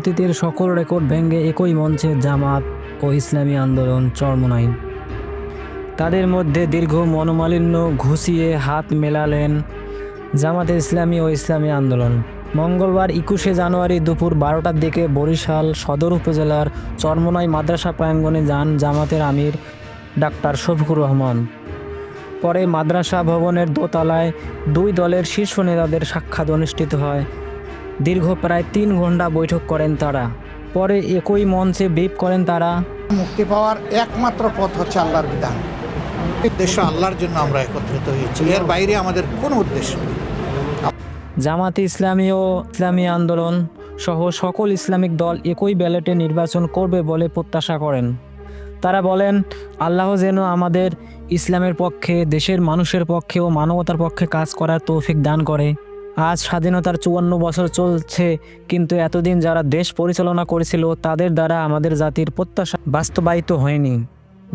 অতীতের সকল রেকর্ড ভেঙে একই মঞ্চে জামাত ও ইসলামী আন্দোলন চরমনাই। তাদের মধ্যে দীর্ঘ মনোমালিন্য ঘুষিয়ে হাত মেলালেন জামাতে ইসলামী ও ইসলামী আন্দোলন। মঙ্গলবার একুশে জানুয়ারি দুপুর বারোটার দিকে বরিশাল সদর উপজেলার চরমনাই মাদ্রাসা প্রাঙ্গণে যান জামাতের আমির ডাক্তার শফিকুর রহমান। পরে মাদ্রাসা ভবনের দোতলায় দুই দলের শীর্ষ নেতাদের সাক্ষাৎ অনুষ্ঠিত হয়। দীর্ঘ প্রায় তিন ঘণ্টা বৈঠক করেন তারা। পরে একই মঞ্চে বিপ করেন তারা। মুক্তি পাওয়ার একমাত্র পথ হচ্ছে আল্লাহর বিধান। উদ্দেশ্য আল্লাহর জন্য আমরা একত্রিত হয়েছি। এর বাইরে আমাদের কোনো উদ্দেশ্য নেই। জামাতে ইসলামী ও ইসলামী আন্দোলন সহ সকল ইসলামিক দল একই ব্যালটে নির্বাচন করবে বলে প্রত্যাশা করেন। তারা বলেন আল্লাহ যেন আমাদের ইসলামের পক্ষে দেশের মানুষের পক্ষে ও মানবতার পক্ষে কাজ করার তৌফিক দান করে। আজ স্বাধীনতার চুয়ান্ন বছর চলছে, কিন্তু এতদিন যারা দেশ পরিচালনা করেছিল তাদের দ্বারা আমাদের জাতির প্রত্যাশা বাস্তবায়িত হয়নি।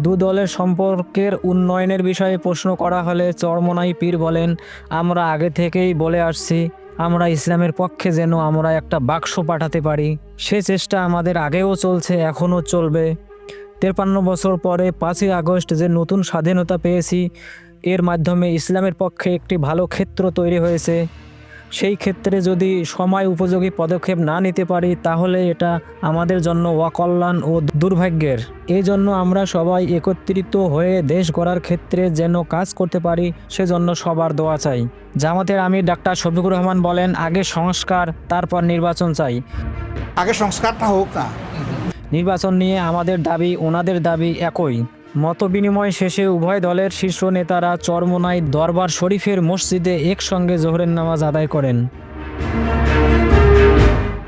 দু দলের সম্পর্কের উন্নয়নের বিষয়ে প্রশ্ন করা হলে চরমনাই পীর বলেন, আমরা আগে থেকেই বলে আসছি, আমরা ইসলামের পক্ষে যেন আমরা একটা বাক্স পাঠাতে পারি। সে চেষ্টা আমাদের আগেও চলছে, এখনও চলবে। তেপান্ন বছর পরে পাঁচই আগস্ট যে নতুন স্বাধীনতা পেয়েছি, এর মাধ্যমে ইসলামের পক্ষে একটি ভালো ক্ষেত্র তৈরি হয়েছে। সেই ক্ষেত্রে যদি সময় উপযোগী পদক্ষেপ না নিতে পারি তাহলে এটা আমাদের জন্য অকল্যাণ ও দুর্ভাগ্যের। এই জন্য আমরা সবাই একত্রিত হয়ে দেশ গড়ার ক্ষেত্রে যেন কাজ করতে পারি সেজন্য সবার দোয়া চাই। জামাতের আমি ডাক্তার শফিকুর রহমান বলেন আগে সংস্কার তারপর নির্বাচন চাই। আগে সংস্কারটা হোক না। নির্বাচন নিয়ে আমাদের দাবি ওনাদের দাবি একই। মত বিনিময় শেষে উভয় দলের শীর্ষ নেতারা চরমোনাই দরবার শরীফের মসজিদে একসঙ্গে জোহরের নামাজ আদায় করেন।